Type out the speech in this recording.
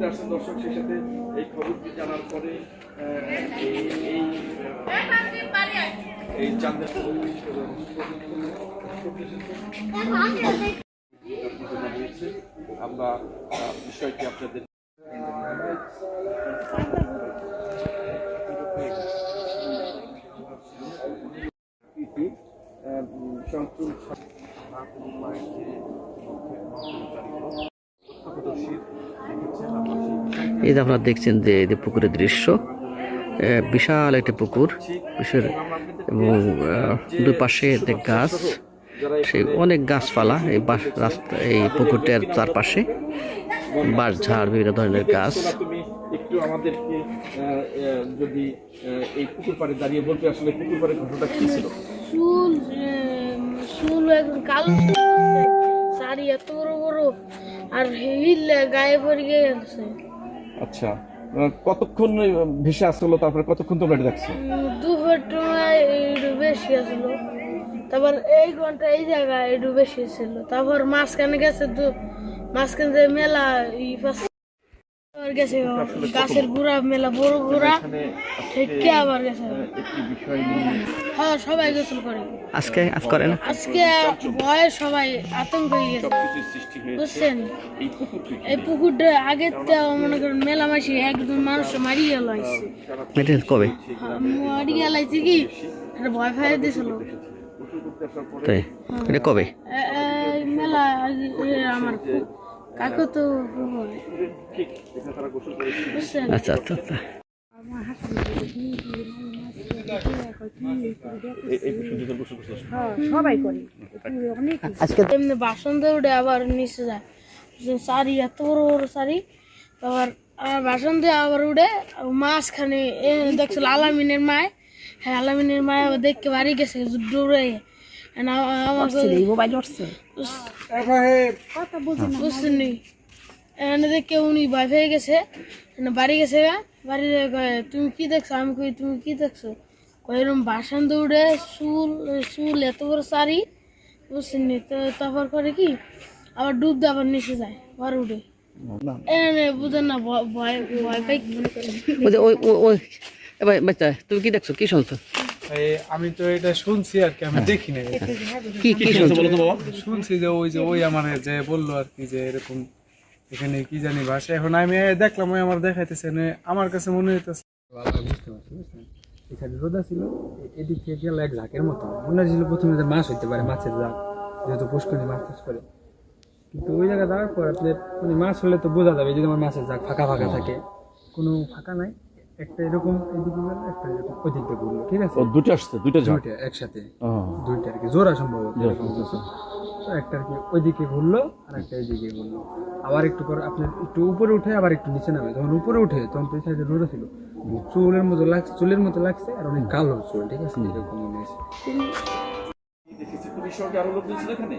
ঘুরতে আসছেন দর্শক সেই সাথে এই খবরটি জানার পরে এই চাঁদের আমরা বিষয়টি আপনাদের এই যে আপনারা দেখছেন যে এই যে পুকুরের দৃশ্য এ, বিশাল একটা পুকুর বিশের এবং দুই পাশে যে গাছ সেই অনেক গাছপালা এই বাস রাস্তা এই পুকুরটার চারপাশে বাঁশ ঝাড় বিভিন্ন ধরনের গাছ। একটু আমাদেরকে আহ, আহ, যদি এই পুকুর পাড়ে দাঁড়িয়ে বলতে আসলে পুকুর পাড়ের ঘটনাটা কি ছিল? চুল চুল একদম কালো শাড়ি এত বড় বড় আর হিল গায়ে পড়ে গেছে। আচ্ছা। কতক্ষণ ভেসে আসলো? তারপরে কতক্ষণ তোমরা এটা দেখছ? দু ঘন্টায় বেশি আসলো। তারপর এই ঘণ্টা এই জায়গায় একটু বেশি ছিল তারপর মাঝখানে গেছে দু মাঝখানে যে মেলা ই আবার গেছে গাছের গুড়া মেলা বড় গুড়া থেকে আবার গেছে হ্যাঁ সবাই গোসল করে। আজকে আজ করে না আজকে ভয়ে সবাই আতঙ্ক হয়ে গেছে। বুঝছেন? এই পুকুরটা আগের তো মনে করেন মেলা মাসি একদম মানুষ মারি গেল কবে মারি গেল কি? ভয় ফাই তাই? এটা কবে? মেলা আমার কাকু তো হয়। আচ্ছা আচ্ছা আচ্ছা এই- এই সুন্দর গোসল করছে আজকে এমনি বাসন দিয়ে উঠে আবার নিচে যায় যে শাড়ি এত বড় বড় শাড়ি আবার বাসন দিয়ে আবার উঠে মাঝখানে এ দেখছিল আলামিনের মায় হ্যাঁ আলামিনের মায় আবার দেখতে বাড়ি গেছে দৌড়ে উনি পেয়ে গেছে। বাড়ি গেছে বাড়ি তুমি কি দেখছ? আমি কই তুমি কি দেখছ? কই এরকম বাসন দৌড়ে চুল চুল এত বড় শাড়ি বুঝছেন তো তারপর করে কি? আবার ডুব দিয়ে আবার নিচে যায় ঘর উঠে। বুঝেন না ভয় ভয় পাই তুমি কি দেখছ? কি শুনছো? আমি তো এটা শুনছি আর কি আমি দেখি না কি কি শুনছো বাবা? শুনছি যে ওই যে ওই আমার যে বলল আর কি যে এরকম এখানে কি জানি ভাষা। এখন আমি দেখলাম ওই আমার দেখাইতেছে না, আমার কাছে মনে হইতেছে বুঝতে পারছি বুঝছেন এখানে রোদা ছিল এদিক থেকে গেল এক ঝাঁকের মতো। মনে হয়েছিল প্রথমে যে মাছ হইতে পারে মাছের ঝাঁক যেহেতু পুষ্করণী মাছ চাষ করে। কিন্তু ওই জায়গায় যাওয়ার পর আপনার মানে মাছ হলে তো বোঝা যাবে যদি আমার মাছের ঝাঁক ফাঁকা ফাঁকা থাকে। কোনো ফাঁকা নাই। একটা এরকম এদিকে একটা এরকম ওই দিক দিয়ে ঘুরলো ঠিক আছে? ও দুটো আসছে দুটো ঝাড়। দুইটা একসাথে। দুইটা আর কি জোড়া সম্ভবত। তো একটা আর কি ওইদিকে ঘুরলো আর একটা এইদিকে ঘুরলো। আবার একটু পর আপনার একটু উপরে উঠে আবার একটু নিচে নামে। যখন উপরে উঠে তখন তো সাইডে রোদা ছিল। চুলের মতো লাগছে চুলের মতো লাগছে আর অনেক কালো চুল ঠিক আছে? এরকম মনে হয়েছে। দেখেছি পুলিশ সঙ্গে আরও লোক ছিল এখানে?